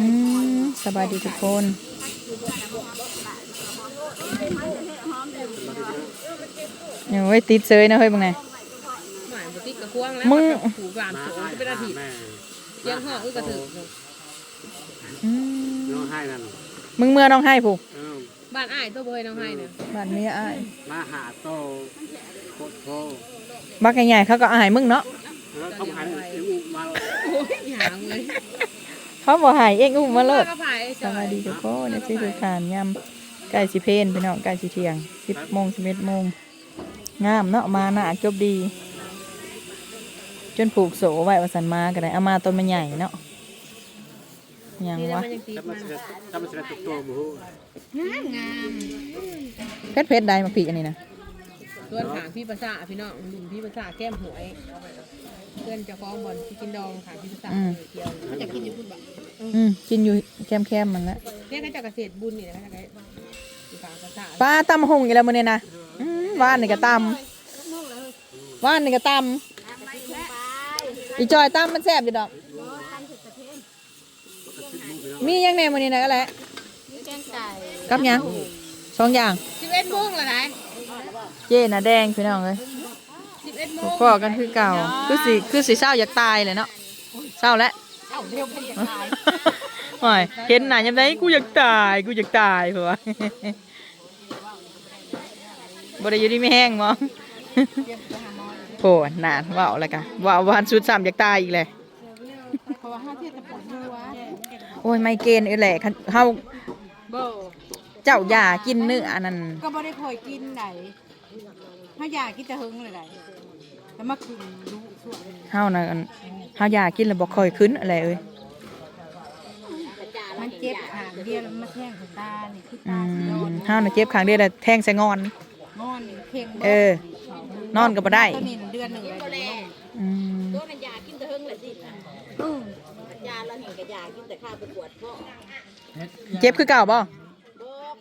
อืมสบายดีทุกคนโอ้ยติดเซยนะเฮ้ยบังไงหมายบุติกกระควงแล้วมึงผูกหวานสูงก็เป็นอาทิตย์แม่เลี้ยงห้องอึกกระถึกอืมน้องให้นั่นมึงเมื่อน้องให้ผู้เออบ้านอ้ายตัวเบยน้องให้เนี่ยบ้านเมียอ้ายมาหาโตโคตรโตบักใหญ่ๆเขาก็อายมึงเนาะแล้วเขาหายอุ้มมาโอ้ยหางเลย เขาบอกหายเองอุ้มมาเลิศก็ผายสวัสดีทุกคนนี่คือทานยำไก่สิเพนพี่น้องไก่สิเที่ยงสิบโมงสิบเอ็ดโมงงามเนาะมาหน้าจบดี จนผูกโสไว้ว่าสันมาก็ได้เอามาต้นมันใหญ่เนาะยังนี่แล้ววะมันยังติดถ้ามัมันนเสร็จถ้ามันเสร็จตัวตัวหมูงามงามเพชรเพชรได้มาผีอันนี้นะส่วนขางพี่ประสาพี่น้องดุมพี่ประสาแก้มหวย เพื่อนเจะฟ้าของบอลที่กินดองขางพี่ประสาเที่ยวเขาจะกินอยู่พุ่นบ่ อืมกินอยู่แคมแคมๆมันละเนี่ยก็จะเกษตรบุญนี่นะก็จะอยู่ขางประสาปลาตำหงอีกแล้วมื้อนี้นะอืมว่านนี่ก็ตำว่านนี่ก็ตำอีจอยตำมันแซ่บอยู่ดอก มีหยังแหน่มื้อนี้นะก็แหละแกงไก่กับหยังสองอย่าง สิบเอ็ดโมงละไหนเจ๊น่ะแดงพี่น้องเลยสิบเอ็ดโมง พอกันคือเก่า คือสิคือสิเศร้าอยากตายเลยเนาะเศร้าแล้ว เอ้าเร็วไปยังไงโอ้ยเห็นหน้ายังไงกูอยากตาย กูอยากตายเผื่อบ่ได้อยู่ที่ไม่แห้งมั้งโผล่นานว่าวอะไรกันว่าววันสุดสามอยากตายอีกเลย เพราะว่าห้าเทียบกับปวดหัวโอ้ยไมเกรนเออแหละคันเฮาโบเจ้าอย่ากินเนื้ออันนั้นก็บ่ได้คอยกินไหนถ้าอยากกินจะหึงเลยไหน แล้วมาคืนรู้ส่วนเฮาน่ะอันเฮาอย่ากินแล้วบ่ค่อยขึ้นอะไรเอ้ยมันเจ็บหางเดียวแล้วมาแทงใส่ตานี่คืออืตาสิโดมนเฮาน่ะเจ็บข้างเดียวแต่แทงใส่งอนงอนนี่เพ่งเออนอนก็บ่ได้ตัวนี้เดือนหนึ่งเลยอืมตัวมันยากินแต่เฮิงแหละสิยาเราเห็นกับยากินแต่ข้าวไปปวดพ่อเจ็บคือเก่าบ่บอก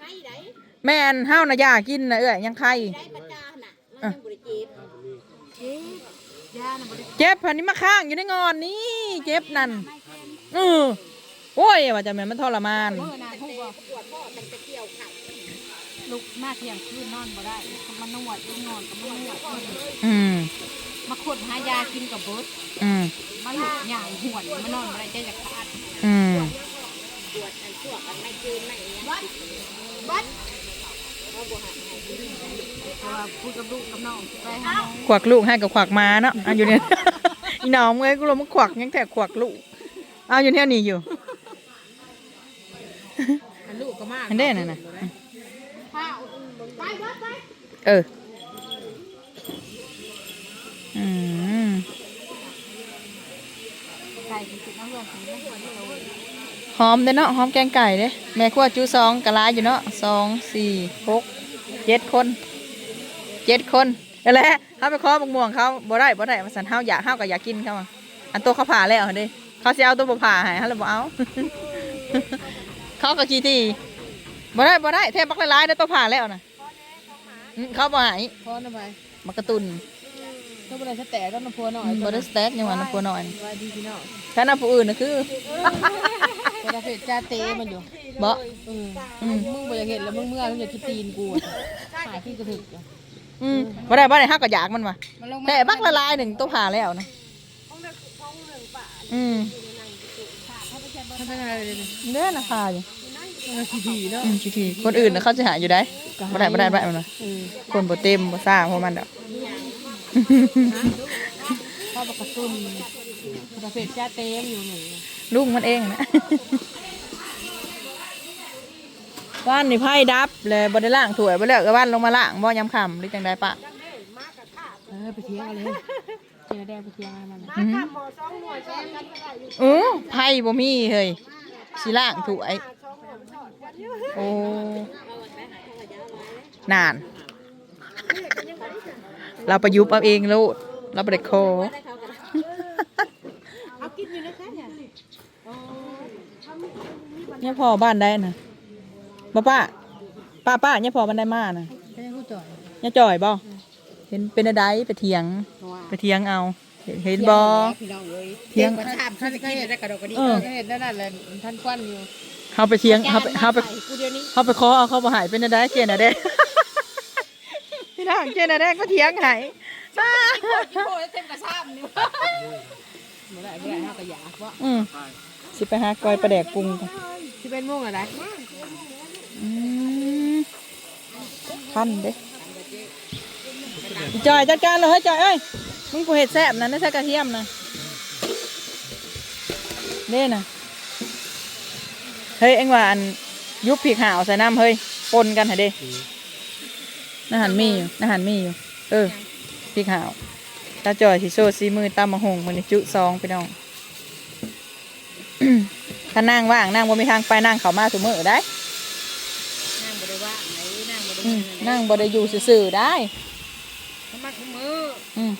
ให้ได้แม่นเฮาน่ะอย่ากินน่ะเอ้ยยังไข้ได้ประจาน่ะมันยังบริจีบ ยาน่ะบ่ได้ เจ็บพันนี้มาข้างอยู่ในงอนนี่เจ็บนั่นเออโอ้ยว่าจะแม่นมันทรมานเมื่อนาฮู้บ่ปวดพ่อตั้งแต่เกี่ยวไข่ลุกมาเที่ยงคืนนอนบ่ได้มันนวดนอนก็มันนวดอืมมาขดหายากินกับเบิดอืมมาหลุดหย่างหวนมานอนบ่ได้ใจจะขาดอืมปวดอันชั่วกันไม่คืนไม่เนี้ยเพราะว่า พูดกับลูกกับน้องไปหาขวักลูกให้กับขวักมาเนาะอะอยู่เนี่ย อีน้องเอ้ยกูลงมาขวักยังแต่ขวักลูกเอาอยู่เนี่ยนี่อยู่ ลูกก็มากอันเด้น่ะนะข้าวไปเบิดไปเออ อืมไก่กินน้ำเลือดถึงไม่หัวโต หอมเด้อเนาะหอมแกงไก่เด้แม่ครัวจูซองกะลาอยู่เนาะสองสี่หกเจ็ดคนเจ็ดคนนั่นแหละเขาไปขอบักม่วงเขาบ่ได้บ่ได้มาสันเฮาอยากเฮาก็อยากกินเขาอะอันตัวเขาผ่าแล้วเด้เขาสิเอาตัวบ่ผ่าให้เขาเลยบ่เอาเขาก็ขี้ที่บ่ได้บ่ได้แทบบักหลายๆได้อตัวผ่าแล้วนะอืมเขาบ่ให้พอนะไปมักกระตุนต้องไปเลยสแตกต้องน้ำพัวหน่อยบ่ได้สเต็กยังว่าน้ำปัวน้อยสวัสดีพี่น้องถ้าน้ำผู้อื่นน่ะคือ เวลาเผ็ดจ้าเต้มันอยู่บ่อืมอืมมึงบ่อยากเห็นแล้วมึงเมื่อมึงอยากกินตีนกูอะหาที่กระถึกอะอืมบ่ได้บ่ได้เฮาก็อยากมันว่ะมันลงมาแต่บักละลายหนึ่งตัวผ่าแล้วนะอืมทำเป็นอะไรเลยเนี่ยเด้อนะผ่าอยู่มันขี้ดีเนาะอืมทีๆคนอื่นน่ะเขาจะหาอยู่ได้บ่ได้บ่ได้บ่ได้มันว่ะเออคนบ่เต็มบ่ซ่าเพราะมันดอกข้าวปลากระตุ้นเวลาเผ็ดจ้าเต้มันอยู่หนู ลุงมันเองนะว่านนี่ไพ่ดับเลยบ่ได้ล้างถ้วยบ่แล้วก็ว่านลงมาล้างบ่ยำค่ำหรือจังไดปะเออไปเที่ยงกันเลยเจอแดงไปเที่ยงกันมันอือเออไพ่บ่มีเฮ้ยสิล้างถ้วยโอ้นาน เราประยุกต์เอาเองโลดเราบ่ได้ขอเอากินอยู่นะคะ เนี่ยเนี่ยพอบ้านได้นะบ่ป้าป้าป้าเนี่ยพอบ้านได้มานะก็ยังผู้จ่อยเนี่ยจ่อยบ่เห็นเป็นอะไรไปเถียงไปเถียงเอาไปเห็นเห็นบ่พี่น้องเอ้ยเถียงประชาท่านก็เห็นได้กระดกกระดิ่งเออก็เห็นนั่นน่ะแหละท่านควันอยู่เฮาไปเถียงเฮาไปเฮาไปกูเดี๋ยวนี้เฮาไปขอเอาเขาบ่ใหายเป็นได้เจน่ะเด้พี่น้องเจน่ะเด้ก็เถียงใหายโอ้ยเต็มกระซ้ำนี่เมื่อไหร่เมื่อไหร่ห้ากระยาเพราะอืมสิไปหากอยปลาแดกปรุงก่อนที่ เป็นม่วงอะไรอืมพันเด้อจอยจัดการเลยเฮ้ยจอยเอ้ยมึงกูเห็ดแซ่บนะไม่ใช่กระเทียมนะเด้นะเฮ้ยเอ็งว่าอันยุบผีขาวใส่น้ำเฮ้ยปนกันเหรอเด้นาหันมีอยู่นาหันมีอยู่ เออผีขาวตาจอยสิโซซีมือตามมาหงมันจุซองไปน้อง ถ้านั่งว่างนั่งบ่มีทางไปนั่งเขามาถุมือได้ นั่งบ่ได้ว่าไหนนั่งบ่ได้อืมนั่งบ่ได้อยู่ซื่อๆได้เขามักมืออืม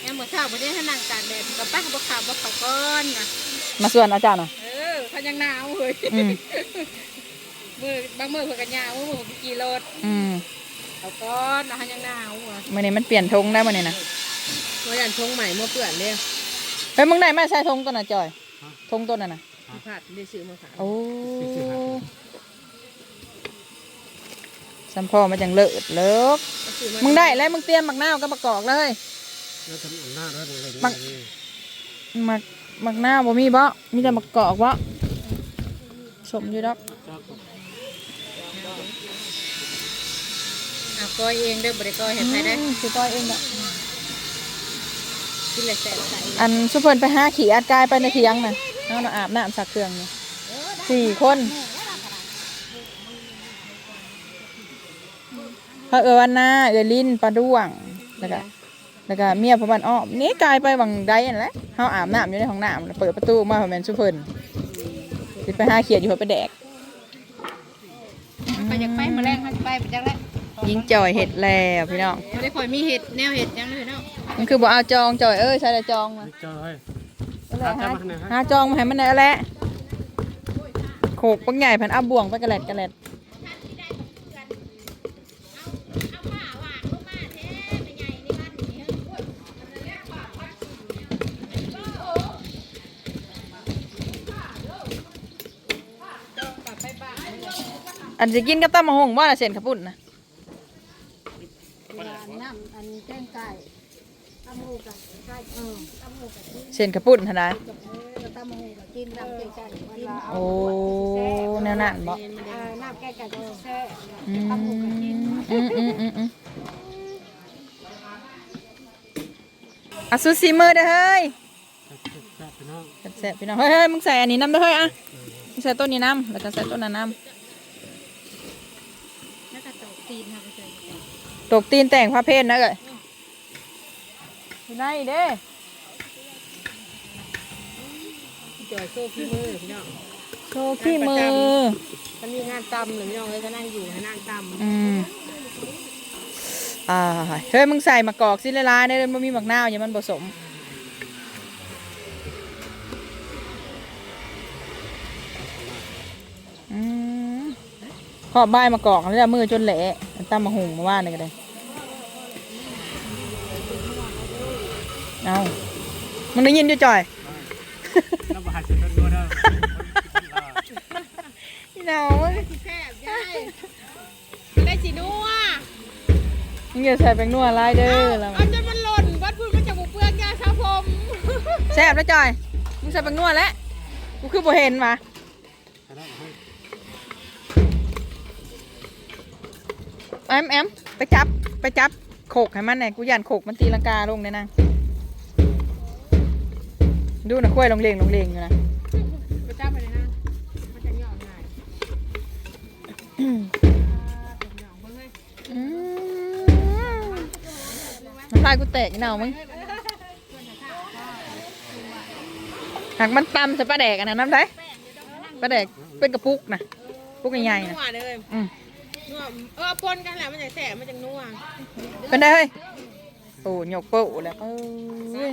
แอมบ่เช้าบ่ได้ให้นั่งตากแดดกับป้าบ่ขับบ่เข้าก้อนนะมาส่วนอาจารย์หน่อย เออเขายังหนาวเฮ้ยอืม มือบางมือเพิ่นก็หนาวมือเพิ่นก็ขี่รถอืมเอาก้อนนะเขายังหนาวอะมื่อนี้มันเปลี่ยนธงได้มื่อนี้นะเมื่อยันชงใหม่เมื่อเปื่อนเลยเฮ้ยมึงได้ไหมใช้ธงตัวน่ะจอย ธงตัวน่ะนะพี่ผัดได้ซื้อมาขายโอ้สัมพ่อมาจังเลิศเลิกซื้อมามึงได้แล้วมึงเตรียมหมักนาวกับมะกอกเลยแล้วทำอำนาจแล้วอะไรมักหมักหมักนาวบ่มีบ่มีแต่มะกอกบ่สมอยู่ดอกเอาก้อยเองเด้อบ่ได้ก้อยให้ใครได้อืมสิก้อยเองดอก กินเลยแสบใส่อันสุเพิ่นไปหาขี่อัดกายไปในเถียงน่ะเอาน่ะอาบน้ำสักเครื่องนี่สี่คนพระเออวันนาเออลินปลาด้วงแล้วก็แล้วก็เมียพระบันอ้อมนี่กายไปวังใดนั่นแหละเฮาอาบน้ำอยู่ในห้องน้ำแล้วเปิดประตูมาพอแม่นสุเพิ่นสิไปหาเขียดอยู่หัวไปแดกไปอยากไปมาแรงเขาสิไปไปจังแล้ว ยิงจอยเห็ดแล้วพี่น้องบ่ได้ค่อยมีเห็ดแนวเห็ดจังเลยเนาะมันคือบ่เอาจองจอยเอ้ยใช่แต่จองมาเจ้าเฮ้ยเอาเลยหาหาจองมาข้างในฮะหาจองมาให้มันได้แล้วแหละโขกปังใหญ่พันเอาบ่วงไปกระแลดกระแลดอันจะกินกับตำมะฮงว่าน่ะเส้นขาวปุ่นนะ น้ำอันแกงไก่ตำหูกับไก่เออตำหูกับเส้นขาวปุ่นทนายเออตำหูกับกินน้ำแกงไก่กินโอ้แนวนั้นบ่เออน้ำแกงไก่ก็แซ่อืมอืมอืมอืมอืมอะซูซีมือเด้อเฮ้ยจับไปน้องแซ่บๆพี่น้องเฮ้ยเฮ้ยมึงใส่อันนี้น้ำเด้อเฮ้ยอะมึงใส่ต้นนี้น้ำแล้วก็ใส่ต้นนั้นน้แล้วก็ตกตีนค่ะไปเจอำ ตกตีนแต่งพระเพศนะเอ้ยอยู่ไหนเด้จอยโซ่พี่มือพี่น้องโชว์ขี้มือถ้ามีงานตำหรือพี่น้องเลยก็นั่งอยู่ให้นั่งตำอืมอ่าเฮ้ยมึงใส่มะกอกสิละลายได้เลยมันมีมะนาวอย่ามันผสม อืมขอบใบายมะกอกแล้วจะมือจนแหละตั้มมะหุงมาว่านี่ก็ได้ เอามันได้ยินอยู่จ่อยแล้วมาหาเสร็จแล้วด้วยนะพี่น้องแซ่บยายได้สินัวมึงอย่าใส่แป้งนัวลายเด้อแล้วเอาจนมันหล่นวัดพูดมันจะบุกเปลืองยาสระผมแซ่บแล้วจ่อยมึงใส่แป้งนัวแล้วกูคือบ่เห็นมาแอมแอมไปจับไปจับโขกให้มันหน่อยกูยันโขกมันตีลังกาลงเนี่ยนะ ดูนะกล้วยลงเลงลงเลงอยู่นะไปจ้าไปเลยนะมันจะหย่อง่ายอืมน้ำลายกูแตกอีหนาวมึงหากมันตำใส่ปลาแดกอันนั้นน้ำได้ปลาแดกเป็นกระปุกนะปุกใหญ่ๆนันะวเลยอืมนัวเออปนกันแหละมันจะแสบมันจะนัวเป็นได้เฮ้ยโอ้หยกเป้แล้วเอ้ย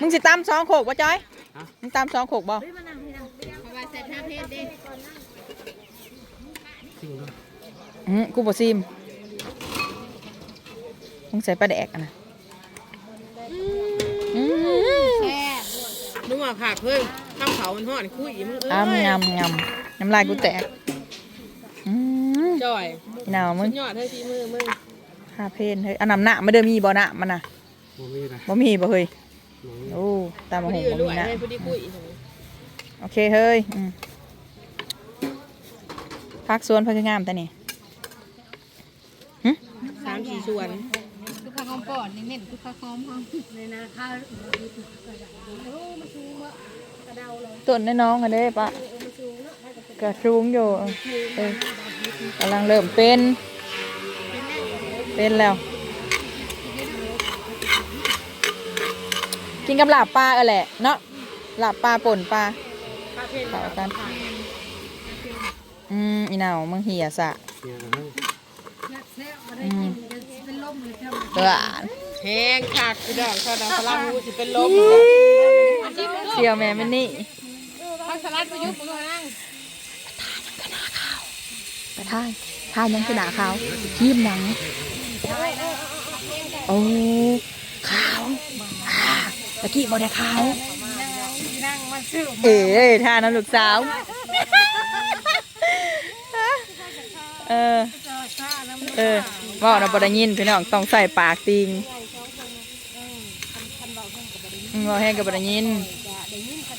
มึงสิตำสองโขกบ่จอยมึงตำสองโขกบ่เพราะว่าใส่ท่าเพศเด้จริงด้วยอืมกูบ่ซิมมึงใส่ปลาแดกอะนะอืมแช่นุ่มอะผักเพิ่งข้าวเขามันห่อนคุยมึงเอ้อ้ำยงำงำน้ำลายกูแตกอืมจ่อยหนาวมึสุงดยอดเฮ้ยพี่มือมึงคาเพนเฮ้ยอันน้ำหน้ามาเดิมมีบ่หน้ามันน่ะบ่มีนะบ่มีบ่เฮ้ยบ่มี โอ้ตามพมาอหดีงบ่รมีวยหน้าให้พอดีคุยโอเคเฮ้ยอืมพักสวนพักงามแต่นี่สามสี่ส่วนคือข้าวหอมปอดนี่เน้นคือข้าวหอมหอมในนาข้าวต้นน้องๆกันเด้ปะกระชุงอยู่เออกำลังเริ่มเป็น เป็นแล้ว กินกับหลาบปลาเออแหละเนาะหลาบปลาป่นปลาข้าเพลเข้ากันอืมอีหนาวมึงเหี่ยสะเดืออแห้งคักพี่ดอกข้าวดำปลาหูสิเป็นลมเสี่ยวแม่ม่นี่ข้าวสลัดไปยุกต์มึงนั่งไปท่ายท่ายยังคือหนาขาวขีมหนังโอ้ ตะกี้บอได้ขาวนั่งมาซื้อเอ๋ท่าน้ำลูกสาว เออ เออบอกเราบไดยินพี่น้องต้องใส่ปากติงอืมบอกให้กับบไดยิน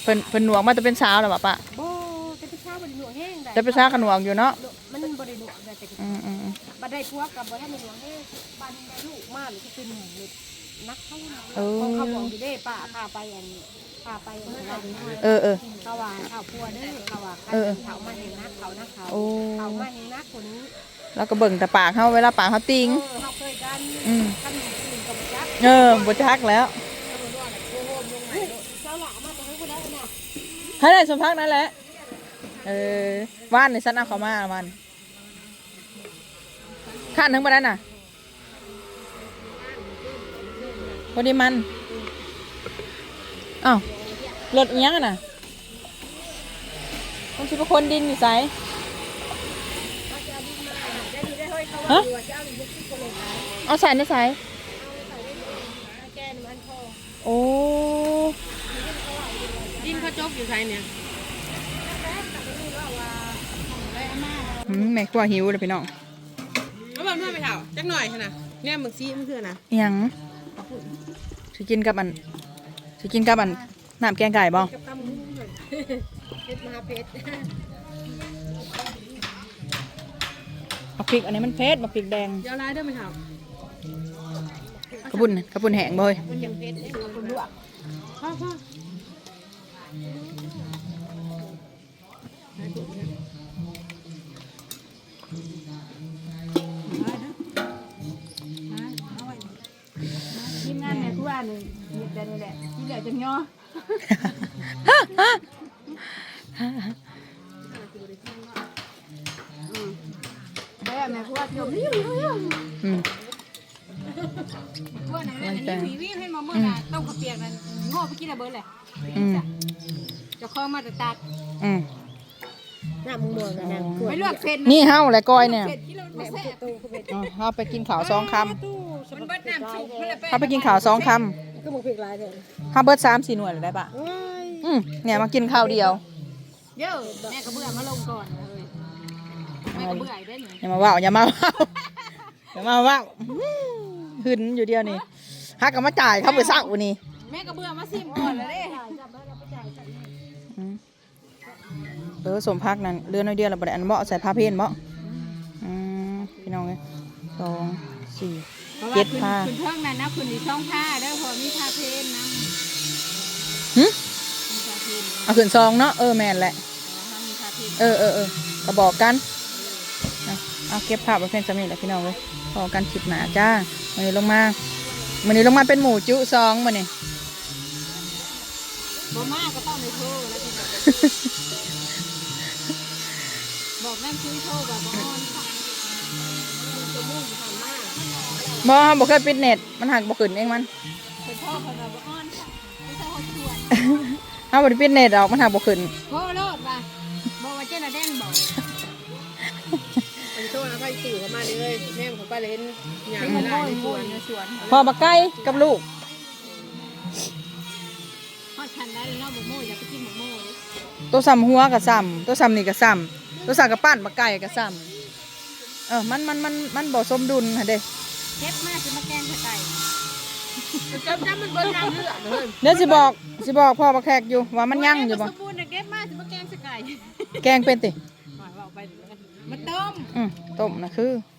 เพิ่นเพิ่นหนวกมาจะเป็นสาวหรอปะปะโบจะไปช้าบริหนวงแห้งได้จะเป็นสาวขนวกอยู่เนาะมันบริหนวงได้แต่อืมอืมอืมบัดได้พวกกับบัดได้หนวงแห้งบัดได้ลูกมากหรือก็เป็นหนึ่งเลย นักเข้านะโอ้ของเขาบอกอยู่ได้ป้าพาไปอันพาไปอันนั้นเออเออ เขาว่าเขาพัวเด้อเขาว่าเออเขามาเห็นนักเขานักเขาโอ้ เขามาเห็นนักคนนี้แล้วก็เบิ่งแต่ปากเขาเวลาปากเขาติง เออเขาเคยกันอืมกันหนึ่งคืนกับจักเออบ่จักแล้วเจ้าหล่ามาตรงนี้กูได้น่ะให้ได้สมพักนั่นแหละ เออว่านในสันเอาเขามาวันข้านถึงมาได้น่ะ อดีมันอ้าวรถเอียงอะน่ะต้องคิดว่าคนดินอยู่ไสฮะเอาใส่ในไสโอ้ดินข้าวจกอยู่ไทยเนี่ยอืมแม่กลัวหิวเลยพี่น้องเอาแบบนั้นไปเถอะจักหน่อยขนาดเนี่ยมึงซีมึงคือนะอิหยัง สิกินกับอันสิกินกับอันน้ำแกงไก่บ่เพชรมหาเพชรบักพริกอันนี้มันเผ็ดบักพริกแดงเดี๋ยวไล่เด้อไปเถอะกระปุ่นกระปุ่นแห้งบ่เฮ้ยมันยังเพชรไอ้คนลวกพ่อานเนี่ยคือว่านี่มีแต่นี่แหละที่เหลือจะย่อแต่แม่คือว่าจมนี่อยู่อยู่อืมพวกนั้นอันนี้วีวีให้มาเมื่อน่ะต้องกระเปียกนั่นงอไปกินระเบิดเลยอืมจะคล้องมาแต่ตัดอืม หน้ามึงบวกกันนะไม่เลือกเส้นนี่เฮาแหละก้อยเนี่ยเส้นที่เราไม่แซ่บอ๋อเฮาไปกินข้าวสองคมันเบิดน้ำสุกมันเลยำเฮาไปกินข้าวสองคก็มึงผิดลายเถอะำเฮาเบิดสามสี่หน่วยเลยได้ปะอืมเนี่ยมากินข้าวเดียวเยอะแม่ก็เบื่อมาลงก่อนเลยแม่ก็เบื่อได้หนึ่งอย่ามาว่าวอย่ามาว่าวอย่ามาว่าวอื้อหึนอยู่เดียวนี่ฮักก็มาจ่ายเขาไปเศร้านี่แม่ก็เบื่อมาซิมก่อนเลยอืม เออสมพักนั่นเรือนน้อยเดียวเราบไดอันเบาะใส่ผ้าเพี้ยนเบาะอืมพี่น้องเลยสองสี่เจ็ดผ้าคุณเพิ่งนั่นนะคุณนี่ช่องผ้าเด้อพอมีผ้าเพนนะหึมีผ้าเพนเอาขึ้นซองเนาะเออแม่นแหละมีผ้าเพนเออเออเออก็บอกกันเอาเอาเก็บภาพไว้เพื่อนจำนี่แหละพี่น้องเลยพอกันคลิปหนาจ้าวันนี้ลงมาวันนี้ลงมาเป็นหมูจุซองมาเนี่ยบ่มากก็ต้องในโทรแล้วพี่บอก แม่คุยโทรแบบบ่ออนค่ะจะมุ่งผ่านมากบอบอกเคยปิดเน็ตมันหักบอกขึ้นเองมันเป็นพ่อคนแบบบ่ออนค่ะไม่ใช่เขาชวนเอาบอปิดเน็ตออกมันหักบอกขึ้นโทรโลดว่ะบอกว่าเจ้าหน้าแดงบอกเป็นโซ่แล้วก็สื่อเข้ามาเลยแม่ผมไปเลยเห็นอย่างไม่ไม่โง่ได้ในโง่ส่วนในสวนพอบักไก่กับลูกทันได้แล้วเนาะหมกโม่อยากไปกินหมกโม่เลยตัวซ้ำหัวกับซ้ำตัวซ้ำนี่กับซ้ำ ตัวซ้ำกับปั้นมาไก่กับซ้ำเออมันมันมันมันบ่สมดุลค่ะเด้เฮ็ดมากจะมาแกงไก่จำจำมันเบิ้ลน้ำเลือดเลยเดี๋ยวสิบอกสิบอกพ่อบักแขกอยู่ว่ามันยั่งอยู่บ่สมบูรณ์น่ะเก็บมากจะมาแกงไก่แกงเป็นติว่าเอาไปมันต้มอืมต้มนะคือเ